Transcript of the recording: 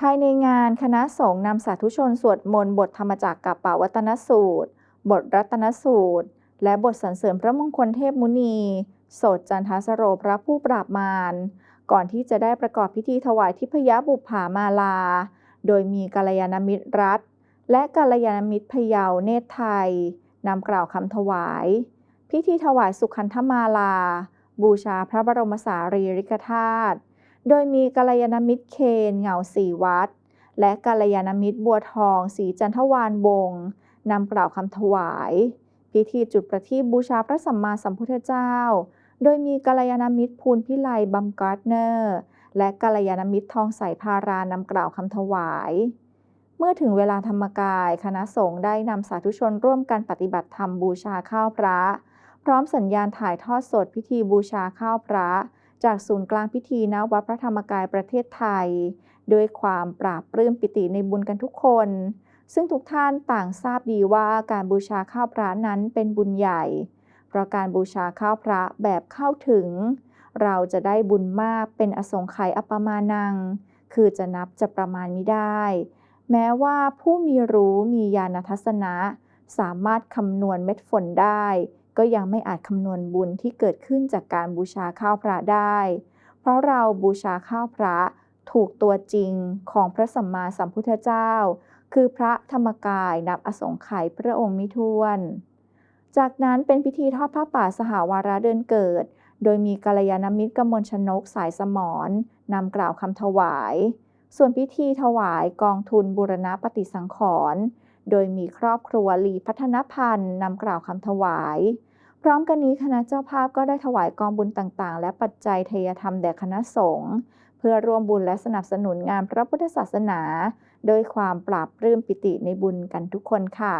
ภายในงานคณะสงฆ์นำสาธุชนสวดมนต์บทธรรมจักรกับปวัตนสูตร บทรัตนสูตร และบทสรรเสริญพระมงคลเทพมุนี โสดจันทสโรพระผู้ปราบมาร ก่อนที่จะได้ประกอบพิธีถวายทิพยบุปผามาลา โดยมีกัลยาณมิตรรัฐ และกัลยาณมิตรพยาวเนตรไทยนำกล่าวคำถวาย พิธีถวายสุขันธมาลา บูชาพระบรมสารีริกธาตุ โดยมีกัลยาณมิตรเคนเหงาสีวัด และกัลยาณมิตรบัวทองสีจันทวานวงนำกล่าวคำถวาย พิธีจุดประทีปบูชาพระสัมมาสัมพุทธเจ้า โดยมีกัลยาณมิตรภูลพิไลบัมการ์ดเนอร์ และกัลยาณมิตรทองใสพารานำกล่าวคำถวาย เมื่อถึงเวลาธรรมกาย คณะสงฆ์ได้นำสาธุชนร่วมกันปฏิบัติธรรมบูชาข้าวพระ พร้อมสัญญาณถ่ายทอดสดพิธีบูชาข้าวพระ จากศูนย์กลางพิธีณวัดพระธรรมกายประเทศไทย ด้วยความปราบปลื้มปิติในบุญกันทุกคน ซึ่งทุกท่านต่างทราบดีว่าการบูชาข้าวพระนั้นเป็นบุญใหญ่ เพราะการบูชาข้าวพระแบบเข้าถึง เราจะได้บุญมากเป็นอสงไขยอปปมานัง คือจะนับจะประมาณไม่ได้ แม้ว่าผู้มีรู้มีญาณทัศนะ สามารถคำนวณเม็ดฝนได้ ก็ยังไม่อาจคำนวณบุญที่เกิดขึ้นจากการบูชาข้าวพระได้ เพราะเราบูชาข้าวพระถูกตัวจริงของพระสัมมาสัมพุทธเจ้า คือพระธรรมกายนับอสงไขยพระองค์มิท้วน จากนั้นเป็นพิธีทอดผ้าป่าสหาวาระเดือนเกิด โดยมีกัลยาณมิตรกมลชนกสายสมรนำกล่าวคำถวาย ส่วนพิธีถวายกองทุนบูรณะปฏิสังขรณ์ โดยมีครอบครัวลีพัฒนพันธ์นำกล่าวคำถวาย พร้อมกันนี้คณะเจ้าภาพก็ได้ถวายกองบุญต่างๆ และปัจจัยเทยธรรมแด่คณะสงฆ์เพื่อร่วมบุญและสนับสนุนงานพระพุทธศาสนา โดยความปราบรื้มปิติในบุญกันทุกคนค่ะ